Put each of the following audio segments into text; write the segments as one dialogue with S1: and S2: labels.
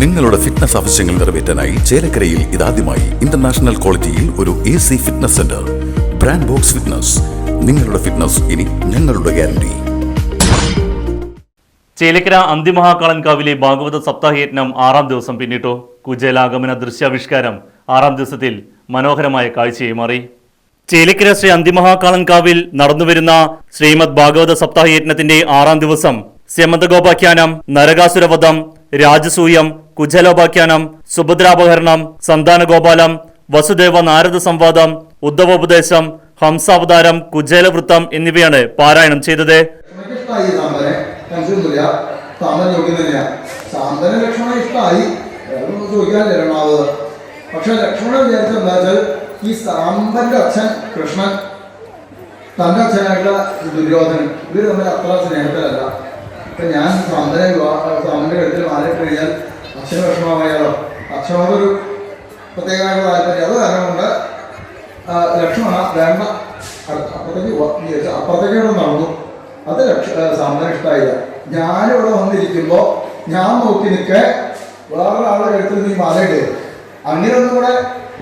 S1: നിങ്ങളുടെ ഫിറ്റ്നസ് ആവശ്യങ്ങൾ നിറവേറ്റാനായി ചേലക്കരയിൽ ഇതാദ്യമായി ഇന്റർനാഷണൽ ക്വാളിറ്റിയിൽ ഒരു A C fitness centre brand Box Fitness നിങ്ങളുടെ ഫിറ്റ്നസ് ഇനി ഞങ്ങളുടെ ഗ്യാരണ്ടി
S2: ചേലക്കര അന്തിമഹാകളൻകാവിലെ ഭാഗവത സപ്താഹയജ്ഞം ആറാം ദിവസം പിന്നിട്ടു. കുജലാഗമന ദൃശ്യാവിഷ്കാരം ആറാം ദിവസത്തിൽ മനോഹരമായ കാഴ്ചയായി മാറി. ചേലക്കര ശ്രീ അന്തിമഹാകാളൻകാവിൽ നടന്നുവരുന്ന ശ്രീമദ് ഭാഗവത സപ്താഹയജ്ഞത്തിന്റെ ആറാം ദിവസം സ്യമന്തഗോപാഖ്യാനം നരകാസുരവധം രാജസൂയം കുജലോപാഖ്യാനം സുഭദ്രാപഹരണം സന്താനഗോപാലം വസുദേവ നാരദ സംവാദം ഉദ്ധവോപദേശം ഹംസാവതാരം കുജേലവൃത്തം എന്നിവയാണ് പാരായണം ചെയ്തത്.
S3: പക്ഷെ ലക്ഷ്മണൻ വിചാരിച്ചത് എന്താ വെച്ചാൽ ഈ സാമ്പന്റെ അച്ഛൻ കൃഷ്ണൻ. തന്റെ അച്ഛനായിട്ടുള്ള ദുര്യോധനൻ. ഇവർ തമ്മിൽ അത്ര സ്നേഹത്തിലല്ല. ഇപ്പൊ ഞാൻ വിവാഹ സാമ്പന്റെ കഴുത്തിൽ മാറിയിട്ട് കഴിഞ്ഞാൽ അച്ഛന് വിഷമമായാലോ? അച്ഛനോടൊരു പ്രത്യേകമായിട്ടുള്ള താല്പര്യം. അത് കാരണം കൊണ്ട് ലക്ഷ്മണ വേണ്ട. അപ്പുറത്തേക്ക് അപ്പുറത്തേക്കൂടെ നടന്നു. അത് ലക്ഷ സാമ്പന ഇഷ്ടമായില്ല ഞാനിവിടെ വന്നിരിക്കുമ്പോൾ ഞാൻ നോക്കി നിൽക്കെ വേറൊരാളുടെ കഴുത്തിൽ നീ മാറിയിട്ട് അങ്ങനെ ഒന്നും കൂടെ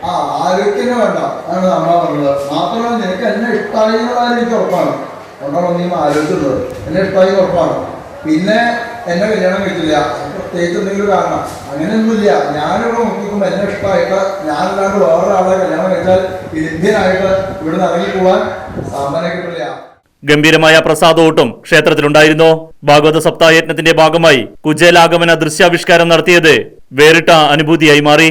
S3: ആ ആരോഗ്യം വേണ്ട. അതാണ് അമ്മ പറഞ്ഞത്. മാത്രമല്ല നിനക്ക് എന്നെ ഇഷ്ടമായി എന്നുള്ളതാണ് എനിക്ക് ഉറപ്പാണ്. അതുകൊണ്ടാണ് നീ ആലോചിക്കുന്നത് എന്നെ ഇഷ്ടമായി ഉറപ്പാണ്. പിന്നെ എന്നെ കല്യാണം കഴിച്ചില്ല. പ്രത്യേകിച്ച് എന്തെങ്കിലും കാരണം. അങ്ങനെയൊന്നുമില്ല. ഞാനിവിടെ നോക്കിക്കുമ്പോൾ എന്നെ ഇഷ്ടമായിട്ട് ഞാനല്ലാണ്ട് വേറൊരാളെ കല്യാണം കഴിച്ചാൽ ഇന്ത്യനായിട്ട് ഇവിടുന്ന് ഇറങ്ങി പോവാൻ സാമ്പനെ കിട്ടില്ല
S2: ഗംഭീരമായ പ്രസാദോട്ടും ക്ഷേത്രത്തിലുണ്ടായിരുന്നു. ഭാഗവത സപ്താഹയജ്ഞത്തിന്റെ ഭാഗമായി കുജേലാഗമന ദൃശ്യാവിഷ്കാരം നടത്തിയത് വേറിട്ട അനുഭൂതിയായി മാറി.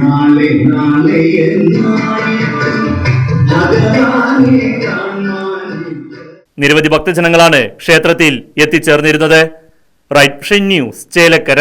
S4: നാളെ നാളെ
S2: നിരവധി ഭക്തജനങ്ങളാണ് ക്ഷേത്രത്തിൽ എത്തിച്ചേർന്നിരുന്നത്. Right news Chelakkara.